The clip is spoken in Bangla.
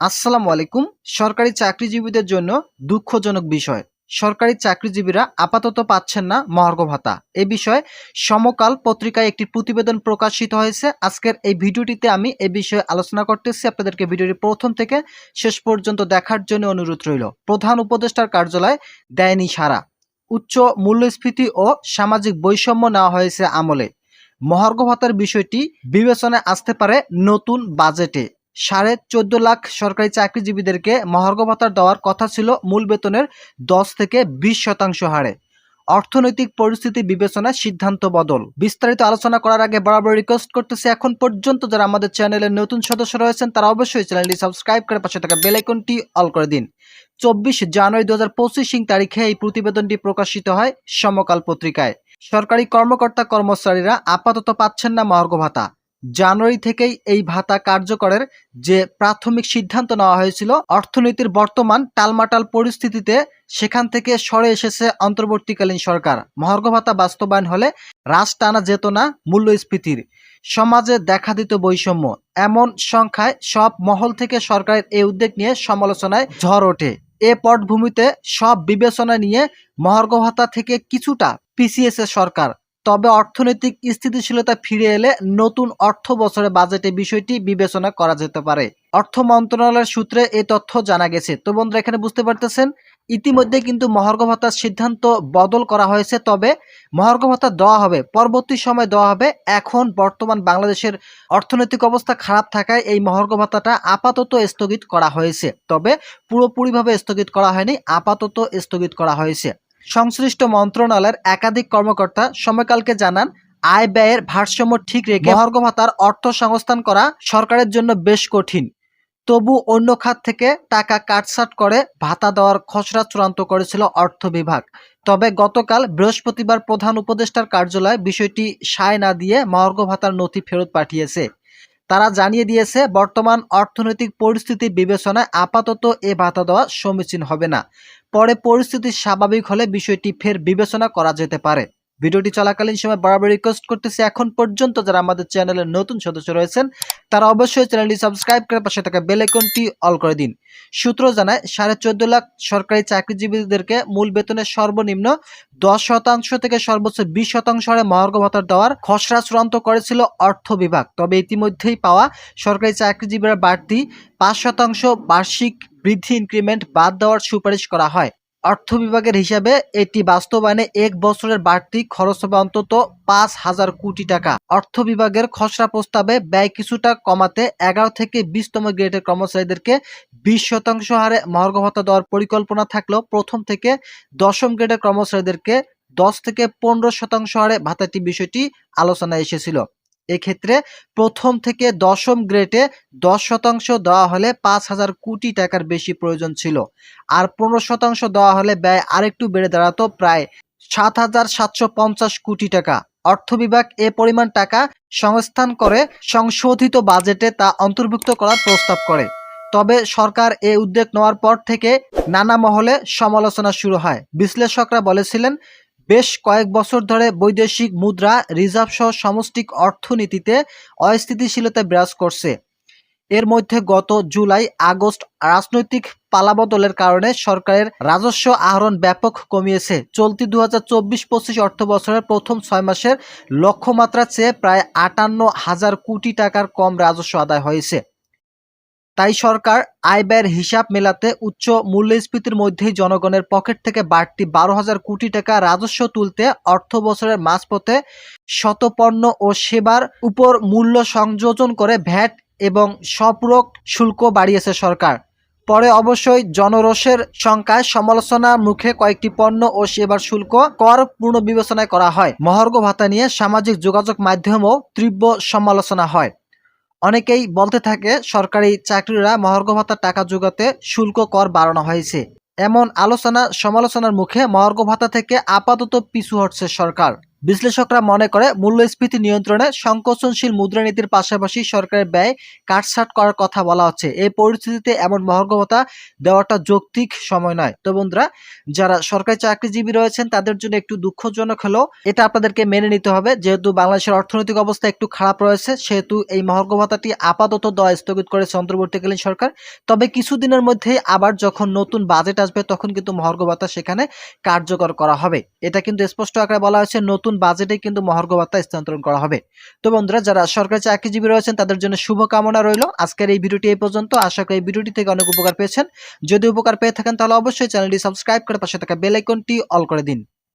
আসসালামু আলাইকুম। সরকারি চাকরিজীবীদের জন্য দুঃখজনক বিষয়। সরকারি চাকরিজীবীরা আপাতত পাচ্ছেন না মহার্ঘ ভাতা। এ বিষয়ে সমকাল পত্রিকায় একটি প্রতিবেদন প্রকাশিত হয়েছে। আজকের এই ভিডিওটিতে আমি এ বিষয়ে আলোচনা করতেছি। আপনাদেরকে ভিডিওটি প্রথম থেকে শেষ পর্যন্ত দেখার জন্য অনুরোধ রইল। প্রধান উপদেষ্টার কার্যালয় দেয়নি সারা। উচ্চ মূল্যস্ফীতি ও সামাজিক বৈষম্য নেওয়া হয়েছে আমলে। মহার্ঘ ভাতার বিষয়টি বিবেচনায় আসতে পারে নতুন বাজেটে। সাড়ে চোদ্দ লাখ সরকারি চাকরিজীবীদেরকে মহার্ঘ ভাতা দেওয়ার কথা ছিল মূল বেতনের দশ থেকে বিশ শতাংশ হারে। অর্থনৈতিক পরিস্থিতি বিবেচনায় সিদ্ধান্ত বদল। বিস্তারিত আলোচনা করার আগে বরাবর রিকোয়েস্ট করতেছি, এখন পর্যন্ত যারা আমাদের চ্যানেলের নতুন সদস্য রয়েছেন, তারা অবশ্যই চ্যানেলটি সাবস্ক্রাইব করে পাশে থাকা বেল আইকনটি অল করে দিন। চব্বিশ জানুয়ারি দু হাজার পঁচিশ তারিখে এই প্রতিবেদনটি প্রকাশিত হয় সমকাল পত্রিকায়। সরকারি কর্মকর্তা কর্মচারীরা আপাতত পাচ্ছেন না মহার্ঘ ভাতা জানুয়ারি থেকেই এই ভাতা কার্যকরের যে প্রাথমিক সিদ্ধান্ত নেওয়া হয়েছিল, অর্থনীতির বর্তমান টালমাটাল পরিস্থিতিতে সেখান থেকে সরে এসেছে অন্তর্বর্তীকালীন সরকার। মহার্ঘ ভাতা বাস্তবায়ন হলে হ্রাস টানা যেত না মূল্যস্ফীতির। সমাজে দেখা দিত বৈষম্য। এমন সংখ্যায় সব মহল থেকে সরকারের এই উদ্যোগ নিয়ে সমালোচনায় ঝড় ওঠে। এ পটভূমিতে সব বিবেচনা নিয়ে মহার্ঘ ভাতা থেকে কিছুটা পিছিয়েছে সরকার। তবে অর্থনৈতিক স্থিতিশীলতা ফিরে এলে নতুন অর্থ বছরের বাজেটে বিষয়টি বিবেচনা করা যেতে পারে। অর্থ মন্ত্রণালয়ের সূত্রে এই তথ্য জানা গেছে। তো বন্ধুরা, এখানে বুঝতে পারতেছেন, ইতিমধ্যে কিন্তু মহার্ঘ ভাতার সিদ্ধান্ত বদল করা হয়েছে, তবে মহার্ঘ ভাতা দেওয়া হবে, পরবর্তী সময় দেওয়া হবে। এখন বর্তমান বাংলাদেশের অর্থনৈতিক অবস্থা খারাপ থাকায় এই মহার্ঘ ভাতাটা আপাতত স্থগিত করা হয়েছে, তবে পুরোপুরিভাবে স্থগিত করা হয়নি, আপাতত স্থগিত করা হয়েছে। সংশ্লিষ্ট মন্ত্রণালয়ের একাধিক কর্মকর্তা সময়কালকে জানান আয় ব্যয়ের ভারসাম্য ঠিক রেখে মহার্ঘ ভাতার অর্থ সংস্থান করা সরকারের জন্য বেশ কঠিন। তবু অন্য খাত থেকে টাকা কাটছাট করে ভাতা দেওয়ার খসড়া চূড়ান্ত করেছিল অর্থ বিভাগ। তবে গতকাল বৃহস্পতিবার প্রধান উপদেষ্টার কার্যালয় বিষয়টি সায় না দিয়ে মহার্ঘ ভাতার নথি ফেরত পাঠিয়েছে। তারা জানিয়ে দিয়েছে বর্তমান অর্থনৈতিক পরিস্থিতি বিবেচনায় আপাতত এ ভাতা দেওয়া সমীচীন হবে না। পরে পরিস্থিতি স্বাভাবিক হলে বিষয়টি ফের বিবেচনা করা যেতে পারে। ভিডিওটি চলাকালীন সময় বরাবর রিকোয়েস্ট করতেছি। এখন পর্যন্ত যারা আমাদের চ্যানেলের নতুন সদস্য রয়েছেন তারা অবশ্যই চ্যানেলটি সাবস্ক্রাইব করে পাশে থাকা বেল আইকনটি অল করে দিন। সূত্র জানায়, সাড়ে চোদ্দ লাখ সরকারি চাকরিজীবীদেরকে মূল বেতনের সর্বনিম্ন দশ শতাংশ থেকে সর্বোচ্চ বিশ শতাংশ হারে মহার্ঘ ভাতার দেওয়ার খসড়া চূড়ান্ত করেছিল অর্থ বিভাগ। তবে ইতিমধ্যেই পাওয়া সরকারি চাকরিজীবীরা বাড়তি পাঁচ শতাংশ বার্ষিক বৃদ্ধি ইনক্রিমেন্ট বাদ দেওয়ার সুপারিশ করা হয়। অর্থ বিভাগের হিসাবে এটি বাস্তবায়নে এক বছরের বাড়তি খরচ হবে অন্তত পাঁচ হাজার কোটি টাকা। অর্থ বিভাগের খসড়া প্রস্তাবে ব্যয় কিছুটা কমাতে এগারো থেকে বিশতম গ্রেডের কর্মচারীদেরকে বিশ শতাংশ হারে মহার্ঘ ভাতা দেওয়ার পরিকল্পনা থাকলেও প্রথম থেকে দশম গ্রেডের কর্মচারীদেরকে দশ থেকে পনেরো শতাংশ হারে ভাতাটি বিষয়টি আলোচনায় এসেছিল। এক্ষেত্রে প্রথম থেকে দশম গ্রেডে দশ শতাংশ দেওয়া হলে পাঁচ হাজার কোটি টাকার বেশি প্রয়োজন ছিল। আর পনেরো শতাংশ দেওয়া হলে ব্যয় আরেকটু বেড়ে দাঁড়াতো প্রায় সাত হাজার সাতশো পঞ্চাশ কোটি টাকা। অর্থ বিভাগ এ পরিমাণ টাকা সংস্থান করে সংশোধিত বাজেটে তা অন্তর্ভুক্ত করার প্রস্তাব করে। তবে সরকার এ উদ্যোগ নেওয়ার পর থেকে নানা মহলে সমালোচনা শুরু হয়। বিশ্লেষকরা বলেছিলেন বেশ কয়েক বছর ধরে বৈদেশিক মুদ্রা রিজার্ভ সহ সমষ্টিক অর্থনীতিতে অস্থিতিশীলতা বিরাজ করছে। এর মধ্যে গত জুলাই, আগস্ট রাজনৈতিক পালাবদলের কারণে সরকারের রাজস্ব আহরণ ব্যাপক কমিয়েছে। চলতি দু হাজার চব্বিশ পঁচিশ অর্থ বছরের প্রথম ছয় মাসের লক্ষ্যমাত্রা চেয়ে প্রায় আটান্ন হাজার কোটি টাকার কম রাজস্ব আদায় হয়েছে। তাই সরকার আয় ব্যয়ের হিসাব মেলাতে উচ্চ মূল্যস্ফীতির মধ্যেই জনগণের পকেট থেকে বাড়তি বারো হাজার কোটি টাকা রাজস্ব তুলতে অর্থ বছরের মাঝপথে শতপণ্য ও সেবার উপর মূল্য সংযোজন করে ভ্যাট এবং সপূরক শুল্ক বাড়িয়েছে সরকার। পরে অবশ্যই জনরোষের সংখ্যায় সমালোচনার মুখে কয়েকটি পণ্য ও সেবার শুল্ক কর পুনর্বিবেচনায় করা হয়। মহার্ঘ ভাতা নিয়ে সামাজিক যোগাযোগ মাধ্যমেও তীব্র সমালোচনা হয়। অনেকেই বলতে থাকে, সরকারি চাকরিরা মহার্ঘ ভাতার টাকা যোগাতে শুল্ক কর বাড়ানো হয়েছে। এমন আলোচনা সমালোচনার মুখে মহার্ঘ ভাতা থেকে আপাতত পিছু হটছে সরকার। বিশ্লেষকরা মনে করে, মূল্যস্ফীতি নিয়ন্ত্রণে সংকোচনশীল মুদ্রানীতির পাশাপাশি সরকারের ব্যয় কাটছাট করার কথা বলা হচ্ছে। এই পরিস্থিতিতে এমন মহর্গবতা দেওয়াটা যৌক্তিক সময় নয়। তো বন্ধুরা, যারা সরকারি চাকরিজীবী রয়েছেন, তাদের জন্য একটু দুঃখজনক হলেও এটা আপনাদেরকে মেনে নিতে হবে। যেহেতু বাংলাদেশের অর্থনৈতিক অবস্থা একটু খারাপ রয়েছে, সেহেতু এই মহর্ঘ ভাতাটি আপাতত দেওয়া স্থগিত করেছে অন্তর্বর্তীকালীন সরকার। তবে কিছুদিনের মধ্যে আবার যখন নতুন বাজেট আসবে, তখন কিন্তু মহর্ঘ ভাতা সেখানে কার্যকর করা হবে। এটা কিন্তু স্পষ্ট আকারে বলা হয়েছে নতুন বাজেটে কিন্তু মহর্ঘ ভাতা স্থানান্তরণ করা হবে। তো বন্ধুরা, যারা সরকারি চাকরিজীবী রয়েছেন, তাদের জন্য শুভকামনা রইল। আজকের এই ভিডিওটি এই পর্যন্ত। আশা করি এই ভিডিওটি থেকে অনেক উপকার পেয়েছেন। যদি উপকার পেয়ে থাকেন, তাহলে অবশ্যই চ্যানেলটি সাবস্ক্রাইব করে পাশে থাকা বেল আইকনটি অল করে দিন।